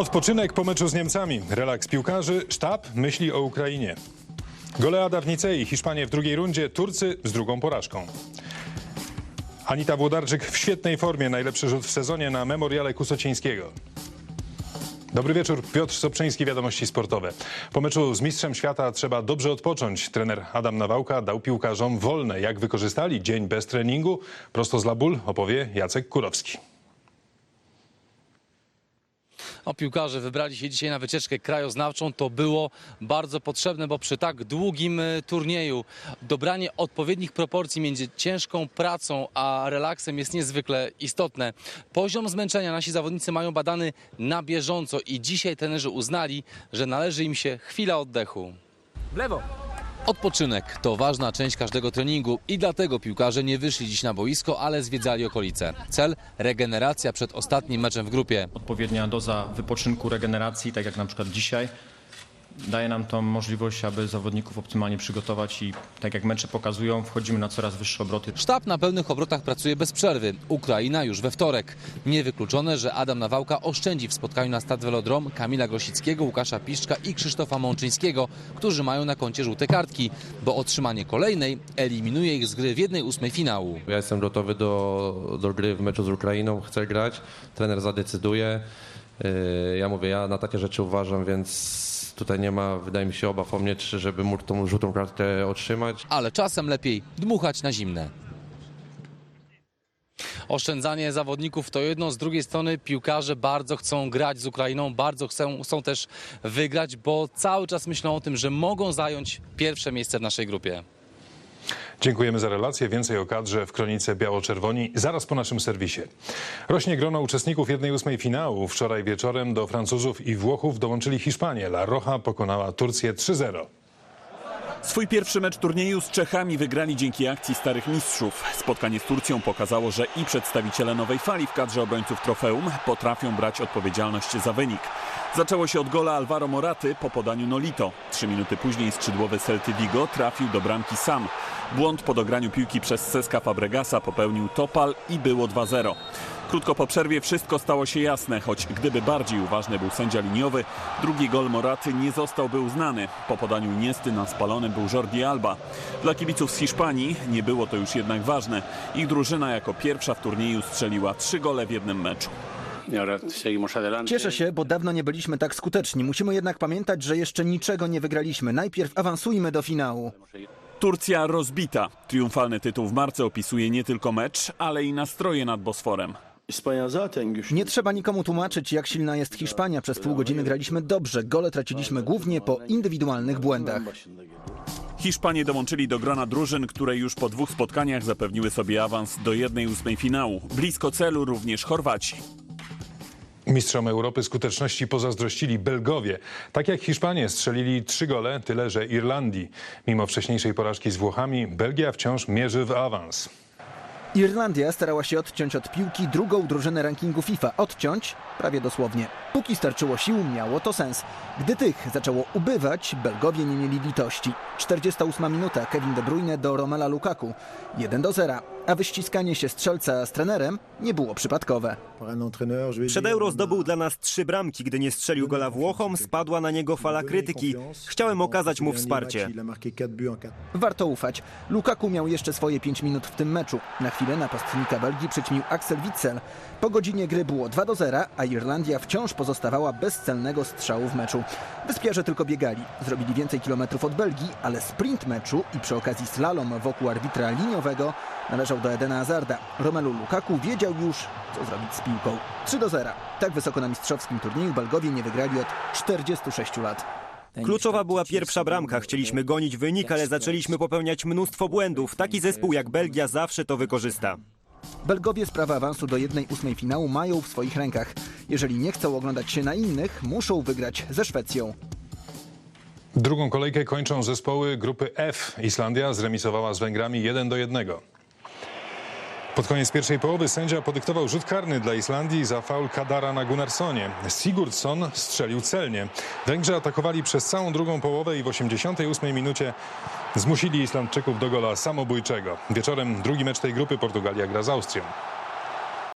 Odpoczynek po meczu z Niemcami, relaks piłkarzy, sztab myśli o Ukrainie. Goleada w Nicei, Hiszpanie w drugiej rundzie, Turcy z drugą porażką. Anita Włodarczyk w świetnej formie, najlepszy rzut w sezonie na memoriale Kusocińskiego. Dobry wieczór, Piotr Soprzyński, Wiadomości Sportowe. Po meczu z Mistrzem Świata trzeba dobrze odpocząć. Trener Adam Nawałka dał piłkarzom wolne. Jak wykorzystali dzień bez treningu? Prosto z Labul opowie Jacek Kurowski. O piłkarze wybrali się dzisiaj na wycieczkę krajoznawczą. To było bardzo potrzebne, bo przy tak długim e, turnieju dobranie odpowiednich proporcji między ciężką pracą a relaksem jest niezwykle istotne. Poziom zmęczenia nasi zawodnicy mają badany na bieżąco i dzisiaj trenerzy uznali, że należy im się chwila oddechu. W lewo. Odpoczynek to ważna część każdego treningu i dlatego piłkarze nie wyszli dziś na boisko, ale zwiedzali okolice. Cel regeneracja przed ostatnim meczem w grupie. odpowiednia doza wypoczynku, regeneracji, tak jak na przykład dzisiaj, daje nam tą możliwość, aby zawodników optymalnie przygotować i tak jak mecze pokazują, wchodzimy na coraz wyższe obroty. Sztab na pełnych obrotach pracuje bez przerwy. Ukraina już we wtorek. Niewykluczone, że Adam Nawałka oszczędzi w spotkaniu na Stad Velodrom Kamila Grosickiego, Łukasza Piszczka i Krzysztofa Mączyńskiego, którzy mają na koncie żółte kartki, bo otrzymanie kolejnej eliminuje ich z gry w jednej ósmej finału. Ja jestem gotowy do, do gry w meczu z Ukrainą, chcę grać, trener zadecyduje. Yy, Ja mówię, ja na takie rzeczy uważam, więc tutaj nie ma, wydaje mi się, obaw o mnie, czy żeby mógł tą żółtą kartkę otrzymać. Ale czasem lepiej dmuchać na zimne. Oszczędzanie zawodników to jedno, z drugiej strony piłkarze bardzo chcą grać z Ukrainą, bardzo chcą, chcą też wygrać, bo cały czas myślą o tym, że mogą zająć pierwsze miejsce w naszej grupie. Dziękujemy za relację. Więcej o kadrze w kronice biało-czerwoni zaraz po naszym serwisie. Rośnie grono uczestników 1-8 finału. Wczoraj wieczorem do Francuzów i Włochów dołączyli Hiszpanie. La Roja pokonała Turcję 3-0. Swój pierwszy mecz turnieju z Czechami wygrali dzięki akcji starych mistrzów. Spotkanie z Turcją pokazało, że i przedstawiciele nowej fali w kadrze obrońców trofeum potrafią brać odpowiedzialność za wynik. Zaczęło się od gola Alvaro Moraty po podaniu Nolito. Trzy minuty później skrzydłowy Celty Vigo trafił do bramki sam. Błąd po dograniu piłki przez Seska Fabregasa popełnił Topal i było 2-0. Krótko po przerwie wszystko stało się jasne, choć gdyby bardziej uważny był sędzia liniowy, drugi gol Moraty nie zostałby uznany. Po podaniu Niesty na spalonym był Jordi Alba. Dla kibiców z Hiszpanii nie było to już jednak ważne. Ich drużyna jako pierwsza w turnieju strzeliła trzy gole w jednym meczu. Cieszę się, bo dawno nie byliśmy tak skuteczni. Musimy jednak pamiętać, że jeszcze niczego nie wygraliśmy. Najpierw awansujmy do finału. Turcja rozbita. Triumfalny tytuł w marce opisuje nie tylko mecz, ale i nastroje nad Bosforem. Nie trzeba nikomu tłumaczyć, jak silna jest Hiszpania. Przez pół godziny graliśmy dobrze. Gole traciliśmy głównie po indywidualnych błędach. Hiszpanie dołączyli do grona drużyn, które już po dwóch spotkaniach zapewniły sobie awans do 1-8 finału. Blisko celu również Chorwaci. Mistrzom Europy skuteczności pozazdrościli Belgowie. Tak jak Hiszpanie strzelili trzy gole, tyle że Irlandii. Mimo wcześniejszej porażki z Włochami, Belgia wciąż mierzy w awans. Irlandia starała się odciąć od piłki drugą drużynę rankingu FIFA. Odciąć prawie dosłownie. Póki starczyło sił, miało to sens. Gdy tych zaczęło ubywać, Belgowie nie mieli litości. 48 minuta, Kevin De Bruyne do Romela Lukaku. 1 do 0. A wyściskanie się strzelca z trenerem nie było przypadkowe. Przed Euro zdobył dla nas trzy bramki. Gdy nie strzelił gola Włochom, spadła na niego fala krytyki. Chciałem okazać mu wsparcie. Warto ufać. Lukaku miał jeszcze swoje 5 minut w tym meczu. Na chwilę napastnika Belgii przyćmił Axel Witsel. Po godzinie gry było 2 do 0, a Irlandia wciąż pozostawała bez celnego strzału w meczu. Wyspiarze tylko biegali. Zrobili więcej kilometrów od Belgii, ale sprint meczu i przy okazji slalom wokół arbitra liniowego należał do Edena Hazarda. Romelu Lukaku wiedział już, co zrobić z piłką. 3 do 0. Tak wysoko na mistrzowskim turnieju Belgowie nie wygrali od 46 lat. Kluczowa była pierwsza bramka. Chcieliśmy gonić wynik, ale zaczęliśmy popełniać mnóstwo błędów. Taki zespół jak Belgia zawsze to wykorzysta. Belgowie sprawę awansu do 1-8 finału mają w swoich rękach. Jeżeli nie chcą oglądać się na innych, muszą wygrać ze Szwecją. Drugą kolejkę kończą zespoły grupy F. Islandia zremisowała z Węgrami 1 do 1. Pod koniec pierwszej połowy sędzia podyktował rzut karny dla Islandii za faul Kadara na Gunnarssonie. Sigurdsson strzelił celnie. Węgrzy atakowali przez całą drugą połowę i w 88 minucie zmusili Islandczyków do gola samobójczego. Wieczorem drugi mecz tej grupy Portugalia gra z Austrią.